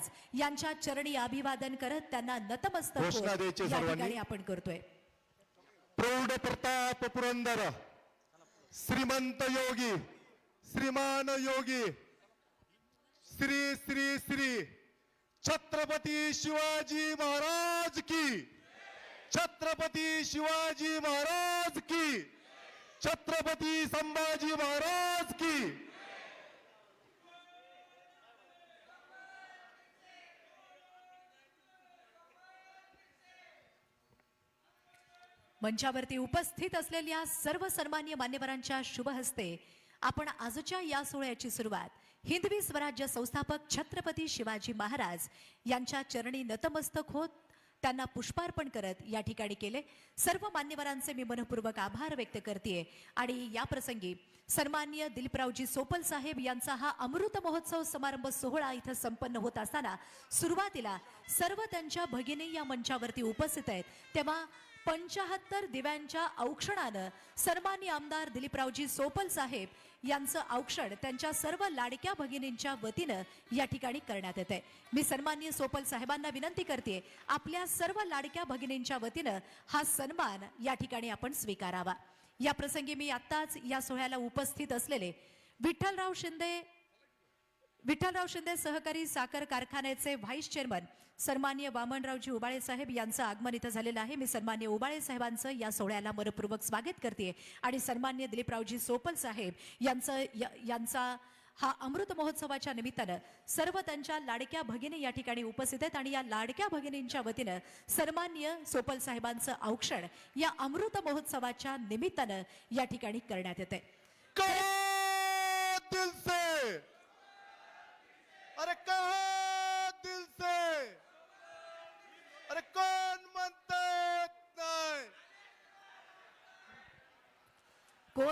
महाराज यांच्या चरणी अभिवादन करत त्यांना नतमस्तक या. ठिकाणी आपण करतोय प्रौढ प्रताप पुरंदर श्रीमंत योगी श्रीमान योगी श्री श्री श्री छत्रपती शिवाजी महाराज की छत्रपती शिवाजी महाराज की छत्रपती संभाजी महाराज की मंचावरती उपस्थित असलेल्या सर्व सन्मान्य मान्यवरांच्या शुभ हस्ते आपण आजच्या या सोहळ्याची सुरुवात हिंदवी स्वराज्य संस्थापक छत्रपती शिवाजी महाराज यांच्या चरणी नतमस्तक होत त्यांना पुष्पार्पण करत या ठिकाणी केले. सर्व मान्यवरांचे मी मनपूर्वक आभार व्यक्त करते आणि या प्रसंगी सन्मान्य दिलीपरावजी सोपल साहेब यांचा हा अमृत महोत्सव समारंभ सोहळा इथं संपन्न होत असताना सुरुवातीला सर्व त्यांच्या भगिनी या मंचावरती उपस्थित आहेत. तेव्हा पंचाहत्तर दिव्यांच्या औक्षणानं सन्मान्य आमदार दिलीपरावजी सोपल साहेब यांचं औक्षण त्यांच्या सर्व लाडक्या भगिनींच्या वतीनं या ठिकाणी करण्यात येत आहे मी सन्मान्य सोपल साहेबांना विनंती करते आपल्या सर्व लाडक्या भगिनींच्या वतीनं हा सन्मान या ठिकाणी आपण स्वीकारावा. या प्रसंगी मी आत्ताच या सोहळ्याला उपस्थित असलेले विठ्ठलराव शिंदे विठ्ठलराव शिंदे सहकारी साखर कारखान्याचे व्हाईस चेअरमन सन्मान्य वामनरावजी उबाळे साहेब यांचं आगमन इथं झालेलं आहे. मी सन्मान्य उबाळे साहेबांचं या सोहळ्याला मनपूर्वक स्वागत करते आणि सन्मान्य दिलीपरावजी सोपल साहेब यांचं यांचा हा अमृत महोत्सवाच्या निमित्तानं सर्व त्यांच्या लाडक्या भगिनी या ठिकाणी उपस्थित आहेत आणि या लाडक्या भगिनींच्या वतीनं सन्मान्य सोपल साहेबांचं औक्षण या अमृत महोत्सवाच्या निमित्तानं या ठिकाणी करण्यात येते कहा दिल से अरे कहा दिल से अरे कोण म्हणतात नाही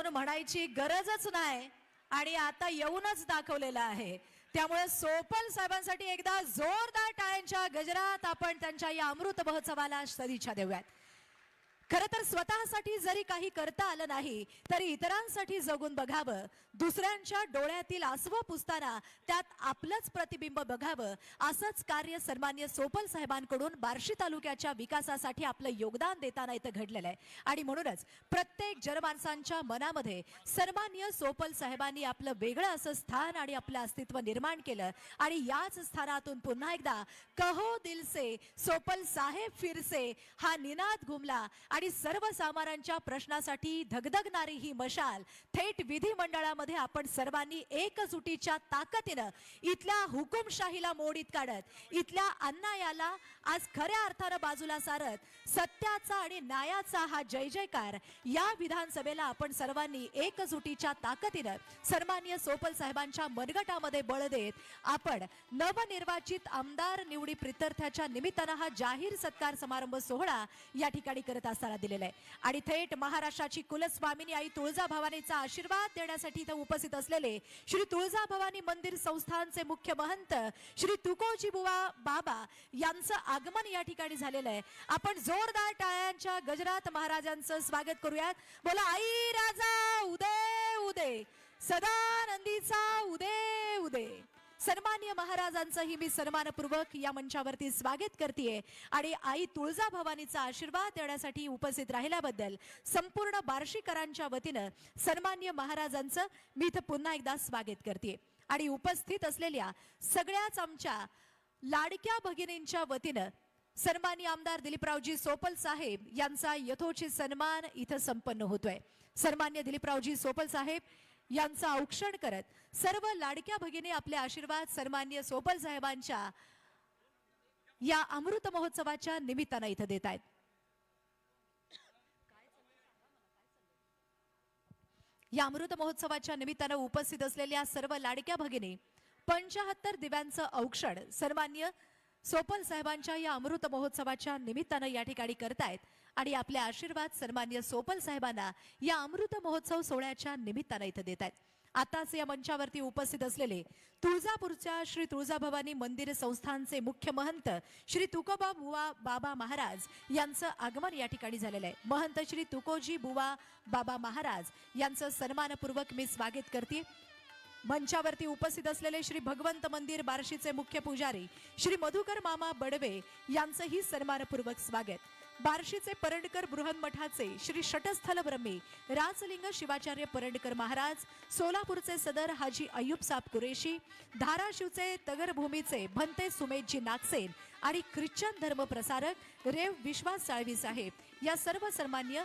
कोण म्हणायची गरजच नाही. आणि आता येऊनच दाखवलेलं आहे. त्यामुळे सोपल साहेबांसाठी एकदा जोरदार टाळ्यांच्या गजरात आपण त्यांच्या या अमृत महोत्सवाला सदिच्छा देऊयात. खर तर स्वतःसाठी जरी काही करता आलं नाही तरी इतरांसाठी जगून बघावं. दुसऱ्यांच्या डोळ्यातील आसवं पुसताना त्यात आपलंच प्रतिबिंब बघावं. असंच कार्य सन्मान्य सोपल साहेबांकडून बार्शी तालुक्याच्या विकासासाठी आपलं योगदान देताना इथं घडलेलं आहे. आणि म्हणूनच प्रत्येक जनमानसांच्या मनामध्ये सन्मान्य सोपल साहेबांनी आपलं वेगळं असं स्थान आणि आपलं अस्तित्व निर्माण केलं. आणि याच स्थानातून पुन्हा एकदा कहो दिल से सोपल साहेब फिरसे हा निनाद घुमला आणि सर्वसामान्यांच्या प्रश्नासाठी धगधगणारी ही मशाल थेट विधिमंडळामध्ये आपण सर्वांनी एकजुटीच्या ताकदीनं इथल्या हुकुमशाहीला मोडीत काढत इथल्या अन्यायाला आज खऱ्या अर्थानं बाजूला सारत सत्याचा आणि न्यायाचा हा जय जयकार या विधानसभेला आपण सर्वांनी एकजुटीच्या ताकदीनं सन्मान्य सोपल साहेबांच्या मनगटामध्ये बळ देत आपण नवनिर्वाचित आमदार निवडी प्रित्यर्थ्याच्या निमित्तानं हा जाहीर सत्कार समारंभ सोहळा या ठिकाणी करत असताना दिलेला आहे. आणि थेट महाराष्ट्राची कुलस्वामिनी आई तुळजाभवानीचा आशीर्वाद देण्यासाठी इथं उपस्थित असलेले श्री तुळजाभवानी मंदिर संस्थानचे मुख्य महंत श्री तुकोजी बुवा बाबा यांचं आगमन या ठिकाणी झालेलं आहे. आपण जोरदार टाळ्यांच्या गजरात महाराजांचं स्वागत करूयात. बोला आई राजा उदय उदय सदानंदीचा उदय उदय सन्मान्य महाराजांचंही मी सन्मानपूर्वक या मंचावरती स्वागत करते आणि आई तुळजा भवानीचा आशीर्वाद देण्यासाठी उपस्थित राहिल्याबद्दल संपूर्ण बार्शीकरांच्या वतीनं सन्मान्य महाराजांचं मी इथं पुन्हा एकदा स्वागत करते आणि उपस्थित असलेल्या सगळ्याच आमच्या लाडक्या भगिनींच्या वतीनं सन्मान्य आमदार दिलीपरावजी सोपल साहेब यांचा यथोचित सन्मान इथं संपन्न होतोय. सन्मान्य दिलीपरावजी सोपल साहेब यांचं औक्षण करत सर्व लाडक्या भगिनी आपले आशीर्वाद सन्मान्य सोपल साहेबांच्या या अमृत महोत्सवाच्या निमित्तानं इथं देत आहेत. या अमृत महोत्सवाच्या निमित्तानं उपस्थित असलेल्या सर्व लाडक्या भगिनी पंचाहत्तर दिव्यांचं औक्षण सन्मान्य सोपल साहेबांच्या या अमृत महोत्सवाच्या निमित्तानं या ठिकाणी करतायत. आणि आपले आशीर्वाद सन्मान्य सोपल साहेबांना या अमृत महोत्सव सोहळ्याच्या निमित्तानं इथं देत आहेत. आताच या मंचावरती उपस्थित असलेले तुळजापूरच्या श्री तुळजाभवानी मंदिर संस्थानचे मुख्य महंत श्री तुकोबा बुवा बाबा महाराज यांचं आगमन या ठिकाणी झालेलं आहे. महंत श्री तुकोजी बुवा बाबा महाराज यांचं सन्मानपूर्वक मी स्वागत करते. मंचावरती उपस्थित असलेले श्री भगवंत मंदिर बार्शीचे मुख्य पुजारी श्री मधुकर मामा बडवे यांचंही सन्मानपूर्वक स्वागत. बार्शीचे परंडकर बृहन्मठाचे श्री षटस्थल ब्रह्मे राजलिंग शिवाचार्य परंडकर महाराज सोलापूरचे सदर हाजी अय्यूब साब कुरेशी धाराशिवचे तगरभूमीचे भंते सुमेशजी नागसेन आणि ख्रिश्चन धर्म प्रसारक रेव विश्वास साळवी साहेब या सर्व सन्मान्य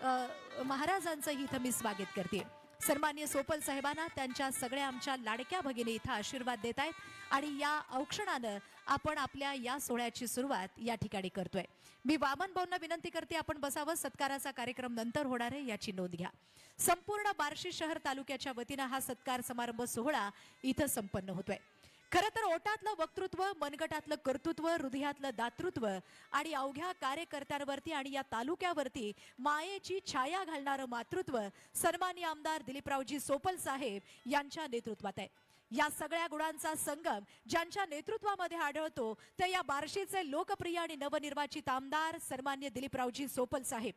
अ, महाराजांचंही इथं मी स्वागत करते. सन्मान्य सोपल साहेबांना त्यांच्या सगळ्या आमच्या लाडक्या भगिनी इथं आशीर्वाद देत आहेत आणि या औक्षणानं आपण आपल्या या सोहळ्याची सुरुवात या ठिकाणी करतोय. मी वामन भाऊंना विनंती करते आपण बसावं. सत्काराचा कार्यक्रम नंतर होणार आहे याची नोंद घ्या. संपूर्ण बार्शी शहर तालुक्याच्या वतीनं हा सत्कार समारंभ सोहळा इथं संपन्न होतोय. खरं तर ओटातलं वक्तृत्व मनगटातलं कर्तृत्व हृदयातलं दातृत्व आणि अवघ्या कार्यकर्त्यांवरती आणि या तालुक्यावरती मायेची छाया घालणारं मातृत्व सन्मान्य आमदार दिलीपरावजी सोपल साहेब यांच्या नेतृत्वात आहे. या सगळ्या गुणांचा संगम ज्यांच्या नेतृत्वामध्ये आढळतो ते या बार्शीचे लोकप्रिय आणि नवनिर्वाचित आमदार सन्मान्य दिलीपरावजी सोपल साहेब.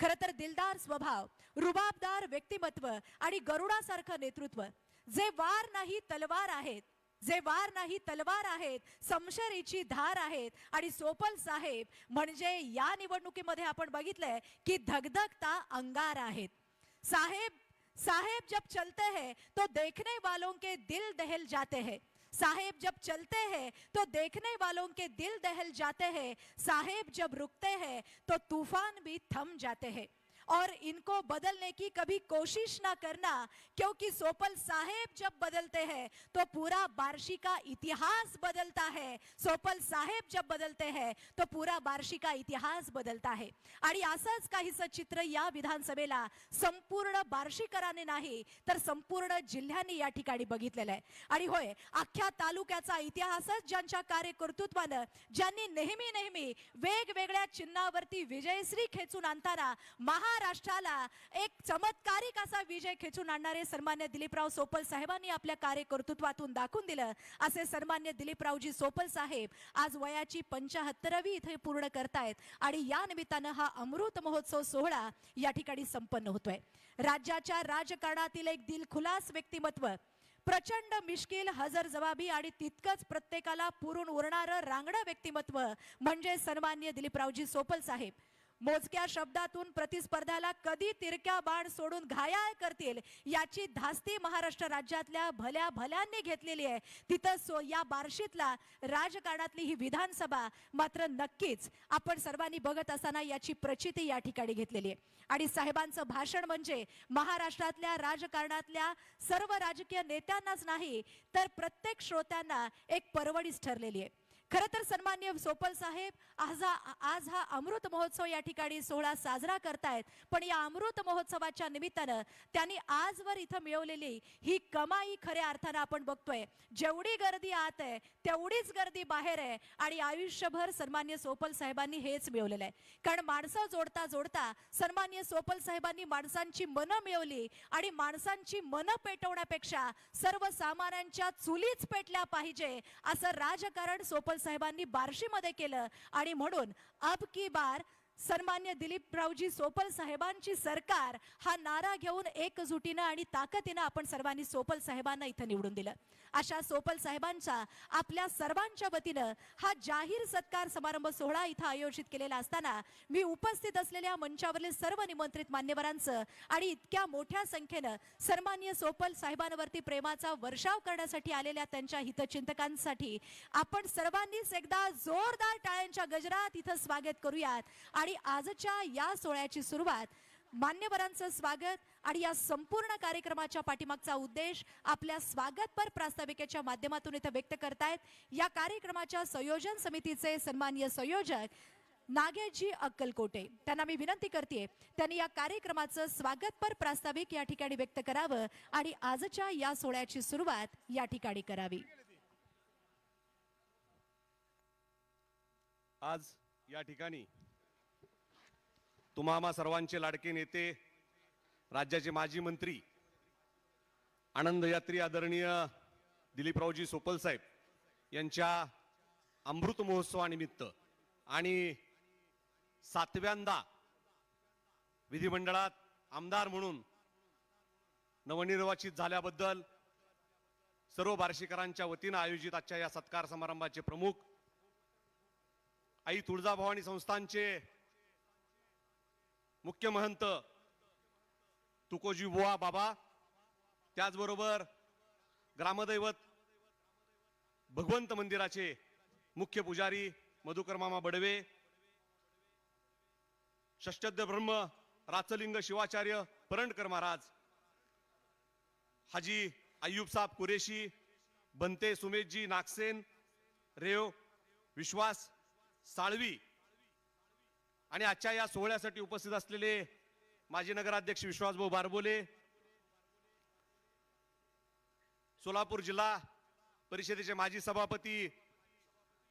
खरं तर दिलदार स्वभाव रुबाबदार व्यक्तिमत्व आणि गरुडासारखं नेतृत्व. जे वार नाही तलवार आहेत जे वार नाही तलवार आहेत समशरीची धार आहेत आणि सोपल साहेब म्हणजे या निवडणुकीमध्ये आपण बघितलंय की धगधगता अंगार आहेत. साहेब साहेब जब चलते हैं तो देखने वालों के दिल दहल जाते हैं. साहेब जब चलते हैं तो देखने वालों के दिल दहल जाते हैं. साहेब जब रुकते हैं तो तूफान भी थम जाते हैं. और इनको बदलने की कभी कोशिश ना करना क्योंकि सोपल साहेब जब बदलते हैं तो पूरा बारशी का इतिहास बदलता है। सोपल साहेब जब बदलते हैं तो पूरा बारशी का इतिहास बदलता है। आणि असंच काहीसं चित्र या विधानसभेला संपूर्ण बार्शीकराने नाही तर संपूर्ण जिल्ह्याने या ठिकाणी बघितलेलं आहे. आणि होय अख्ख्या तालुक्याचा इतिहासच ज्यांच्या कार्यकर्तृत्वानं ज्यांनी नेहमी नेहमी वेगवेगळ्या चिन्हावरती विजयश्री खेचून आणताना महाराष्ट्राला एक चमत्कारिक असा विजय खेचून आणणारे सन्मान्य दिलीपराव सोपल साहेबांनी आपल्या कार्यकर्तृत्वातून दाखवून दिलं. असे सन्मान्य दिलीपरावजी सोपल साहेब आज वयाची पंचाहत्तरावी इथे पूर्ण करतायत आणि या निमित्तानं हा अमृत महोत्सव सोहळा या ठिकाणी संपन्न होतोय. राज्याच्या राजकारणातील एक दिलखुलास व्यक्तिमत्व प्रचंड मिश्किल हजर जबाबी आणि तितकंच प्रत्येकाला पुरून उरणारं रांगडं व्यक्तिमत्व म्हणजे सन्मान्य दिलीपरावजी सोपल साहेब. मोजक्या शब्दातून प्रतिस्पर्ध्याला कधी तिरक्या बाण सोडून घायाळ करतील याची धास्ती महाराष्ट्र राज्यातल्या भल्या भल्यांनी घेतलेली आहे. तिथं सो या बार्शीतला राजकारणातली ही विधानसभा मात्र नक्कीच आपण सर्वांनी बघत असताना याची प्रचिती या ठिकाणी घेतलेली आहे. आणि साहेबांचं भाषण म्हणजे महाराष्ट्रातल्या राजकारणातल्या सर्व राजकीय नेत्यांनाच नाही तर प्रत्येक श्रोत्यांना एक परवडीच ठरलेली आहे. खरं तर सन्मान्य सोपल साहेब आज हा आज हा अमृत महोत्सव या ठिकाणी सोहळा साजरा करतायत. पण या अमृत महोत्सवाच्या निमित्तानं त्यांनी आजवर इथं मिळवलेली ही कमाई खऱ्या अर्थानं आपण बघतोय. जेवढी गर्दी आत आहे तेवढीच गर्दी बाहेर आहे आणि आयुष्यभर सन्मान्य सोपल साहेबांनी हेच मिळवलेलं आहे. कारण माणसं जोडता जोडता सन्मान्य सोपल साहेबांनी माणसांची मनं मिळवली आणि माणसांची मनं पेटवण्यापेक्षा सर्वसामान्यांच्या चुलीच पेटल्या पाहिजे असं राजकारण सोपल साहेबांनी बार्शीमध्ये केलं. आणि म्हणून अब की बार सन्मान्य दिलीपरावजी सोपल साहेबांची सरकार हा नारा घेऊन एकजुटीनं आणि ताकदीनं आपण सर्वांनी सोपल साहेबांना इथं निवडून दिलं. अशा सोपल साहेबांचा आपल्या सर्वांच्या वतीनं हा जाहीर सत्कार समारंभ सोहळा इथं आयोजित केलेला असताना मी उपस्थित असलेल्या मंचावरील सर्व निमंत्रित मान्यवरांचं आणि इतक्या मोठ्या संख्येनं सन्मान्य सोपल साहेबांवरती प्रेमाचा वर्षाव करण्यासाठी आलेल्या त्यांच्या हितचिंतकांसाठी आपण सर्वांनीच एकदा जोरदार टाळ्यांच्या गजरात इथं स्वागत करूयात. आणि आजच्या या सोहळ्याची सुरुवात मान्यवरांचं स्वागत आणि या संपूर्ण कार्यक्रमाच्या पाठीमागचा उद्देश आपल्या स्वागतपर प्रास्ताविकेच्या माध्यमातून इथं व्यक्त करतायत. या कार्यक्रमाच्या संयोजन समितीचे सन्मान्य संयोजक नागेशजी अक्कलकोटे. त्यांना मी विनंती करते त्यांनी या कार्यक्रमाचं स्वागतपर प्रास्ताविक या ठिकाणी व्यक्त करावं आणि आजच्या या सोहळ्याची सुरुवात या ठिकाणी करावी. आज या ठिकाणी तुम्हा सर्वांचे लाडके नेते राज्याचे माजी मंत्री आनंद यात्री आदरणीय दिलीपरावजी सोपल साहेब यांच्या अमृत महोत्सवानिमित्त आणि सातव्यांदा विधिमंडळात आमदार म्हणून नवनिर्वाचित झाल्याबद्दल सर्व बार्शीकरांच्या वतीनं आयोजित आजच्या या सत्कार समारंभाचे प्रमुख आई तुळजाभवानी संस्थांचे मुख्य महंत तुकोजी बुवा बाबा त्याचबरोबर ग्रामदैवत भगवंत मंदिराचे मुख्य पुजारी मधुकर मामा बडवे षष्टद्य ब्रह्म राचलिंग शिवाचार्य परंडकर महाराज हाजी अय्यूब साहेब कुरेशी बनते सुमेशजी नागसेन रेव विश्वास साळवी आणि आजच्या या सोहळ्यासाठी उपस्थित असलेले माजी नगराध्यक्ष विश्वासभाऊ बारबोले सोलापूर जिल्हा परिषदेचे माजी सभापती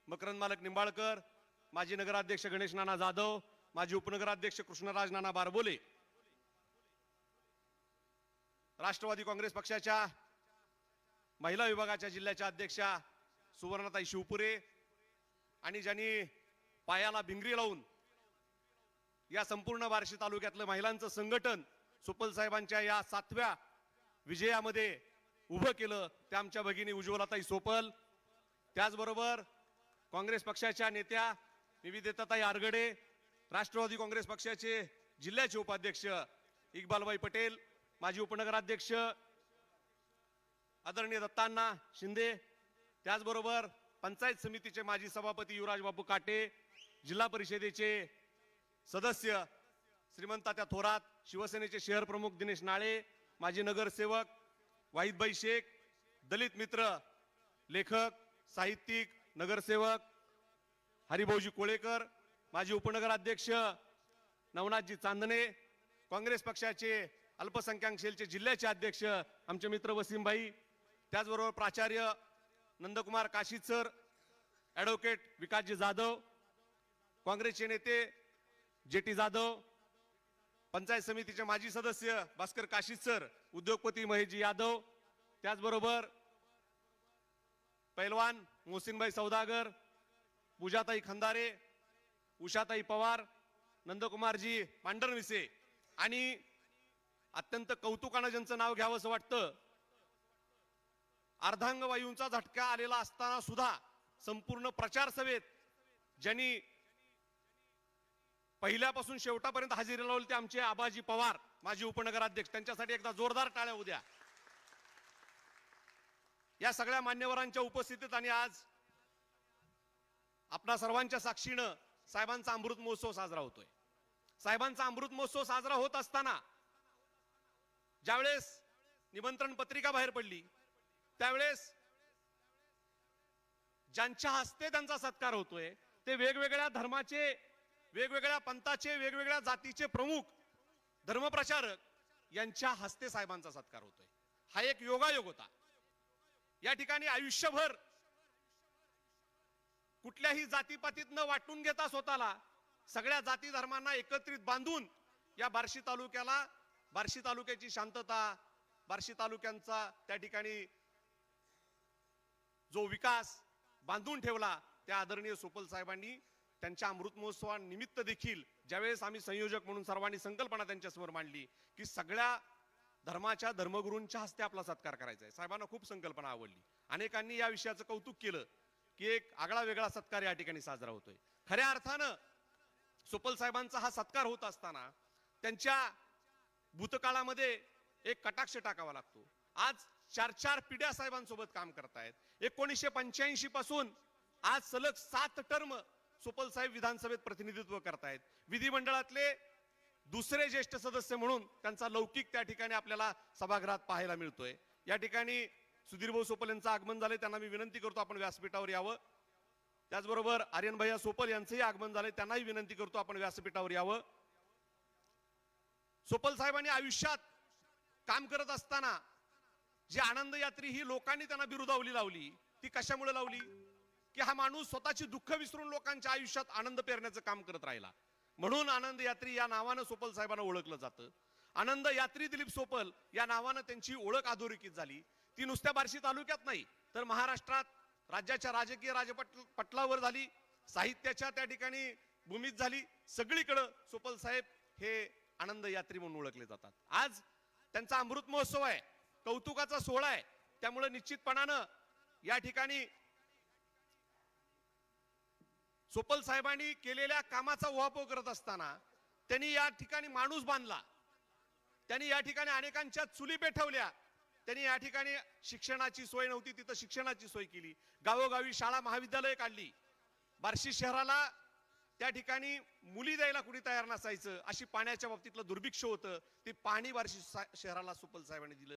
मकरंद मालक निंबाळकर माजी नगराध्यक्ष गणेश नाना जाधव माजी उपनगराध्यक्ष कृष्णराज नाना बारबोले राष्ट्रवादी काँग्रेस पक्षाच्या महिला विभागाच्या जिल्ह्याच्या अध्यक्षा सुवर्णताई शिवपुरे आणि ज्यांनी पायाला भिंगरी लावून या संपूर्ण बार्शी तालुक्यातलं महिलांचं संघटन सुपल साहेबांच्या या सातव्या विजयामध्ये उभं केलं. त्या आमच्या भगिनी उज्ज्वलाताई सोपल. त्याचबरोबर काँग्रेस पक्षाच्या नेत्या निविदेताताई आरगडे राष्ट्रवादी काँग्रेस पक्षाचे जिल्ह्याचे उपाध्यक्ष इक्बालबाई पटेल माजी उपनगराध्यक्ष आदरणीय दत्तांना शिंदे त्याचबरोबर पंचायत समितीचे माजी सभापती युवराज बाबू काटे जिल्हा परिषदेचे सदस्य श्रीमंतात्या थोरात शिवसेनेचे शहर प्रमुख दिनेश नाळे माजी नगरसेवक वाहिदबाई शेख दलित मित्र लेखक साहित्यिक नगरसेवक हरिभाऊजी कोळेकर माजी उपनगराध्यक्ष नवनाथजी चांदणे काँग्रेस पक्षाचे अल्पसंख्याक सेलचे जिल्ह्याचे अध्यक्ष आमचे मित्र वसीमभाई त्याचबरोबर प्राचार्य नंदकुमार काशीद सर ॲडव्होकेट विकासजी जाधव काँग्रेसचे नेते जेटी जाधव पंचायत समितीचे माजी सदस्य भास्कर काशीद सर उद्योगपती महेशजी यादव त्याचबरोबर पैलवान मोहसिनभाई सौदागर पूजाताई खंदारे उषाताई पवार नंदकुमारजी पांढरविसे आणि अत्यंत कौतुकानं ज्यांचं नाव घ्यावं असं वाटतं अर्धांगवायूंचा झटका आलेला असताना सुद्धा संपूर्ण प्रचार सभेत ज्यांनी पहिल्यापासून शेवटापर्यंत हजेरी लावली ते आमचे आबाजी पवार माजी उपनगराध्यक्ष. त्यांच्यासाठी एकदा जोरदार टाळ्या उद्या. या सगळ्या मान्यवरांच्या उपस्थितीत आणि आज आपणा सर्वांच्या साक्षीनं साहेबांचा अमृत महोत्सव साजरा होतोय. साहेबांचा अमृत महोत्सव साजरा होत असताना ज्यावेळेस निमंत्रण पत्रिका बाहेर पडली त्यावेळेस ज्यांच्या हस्ते त्यांचा सत्कार होतोय ते वेगवेगळ्या धर्माचे वेगवेगळ्या पंथाचे वेगवेगळ्या जातीचे प्रमुख धर्मप्रचारक यांच्या हस्ते साहेबांचा सत्कार होतोय. हा एक योगायोग होता. या ठिकाणी आयुष्यभर कुठल्याही जातीपातीत न वाटून घेता स्वतःला सगळ्या जाती धर्मांना एकत्रित बांधून या बार्शी तालुक्याला बार्शी तालुक्याची शांतता बार्शी तालुक्यांचा त्या ठिकाणी जो विकास बांधून ठेवला त्या आदरणीय सोपल साहेबांनी त्यांच्या अमृत महोत्सवानिमित्त देखील ज्यावेळेस आम्ही संयोजक म्हणून सर्वांनी संकल्पना त्यांच्यासमोर मांडली की सगळ्या धर्माच्या धर्मगुरूंच्या हस्ते आपला सत्कार करायचा आहे. साहेबांना खूप संकल्पना आवडली. अनेकांनी या विषयाचं कौतुक केलं की एक आगळा वेगळा सत्कार या ठिकाणी साजरा होतोय. खऱ्या अर्थानं सुपल साहेबांचा हा सत्कार होत असताना त्यांच्या भूतकाळामध्ये एक कटाक्ष टाकावा लागतो. आज चार चार पिढ्या साहेबांसोबत काम करतायत. एकोणीसशे पंच्याऐंशी पासून आज सलग सात टर्म सुपल साहेब विधानसभेत प्रतिनिधित्व करतायत. विधिमंडळातले दुसरे ज्येष्ठ सदस्य म्हणून त्यांचा लौकिक त्या ठिकाणी आपल्याला सभागृहात पाहायला मिळतोय. या ठिकाणी सुधीरभाऊ सोपल यांचं आगमन झालंय त्यांना मी विनंती करतो आपण व्यासपीठावर यावं. त्याचबरोबर आर्यन भैया सोपल यांचंही आगमन झालंय त्यांनाही विनंती करतो आपण व्यासपीठावर यावं. सोपल साहेबांनी आयुष्यात काम करत असताना जी आनंद यात्री ही लोकांनी त्यांना बिरुदावली लावली ती कशामुळे लावली? की हा माणूस स्वतःची दुःख विसरून लोकांच्या आयुष्यात आनंद पेरण्याचं काम करत राहिला. म्हणून आनंद यात्री या नावानं सोपल साहेबांना ओळखलं जातं. आनंद यात्री दिलीप सोपल या नावानं त्यांची ओळख अधोरेखित झाली. ती नुसत्या बार्शी तालुक्यात नाही तर महाराष्ट्रात राज्याच्या राजकीय राजपट पटलावर झाली साहित्याच्या त्या ठिकाणी भूमीत झाली. सगळीकडं सोपल साहेब हे आनंद यात्री म्हणून ओळखले जातात. आज त्यांचा अमृत महोत्सव आहे कौतुकाचा सोहळा आहे. त्यामुळे निश्चितपणानं या ठिकाणी सोपल साहेबांनी केलेल्या कामाचा उहापोह करत असताना त्यांनी या ठिकाणी माणूस बांधला. त्यांनी या ठिकाणी अनेकांच्या चुली पेठवल्या. त्यांनी या ठिकाणी शिक्षणाची सोय नव्हती तिथं शिक्षणाची सोय केली. गावोगावी शाळा महाविद्यालय काढली. बार्शी शहराला त्या ठिकाणी मुली द्यायला कुणी तयार नसायचं अशी पाण्याच्या बाबतीतलं दुर्भिक्ष होतं. ते पाणी बार्शी सा- शहराला सुपल साहेबांनी दिलं.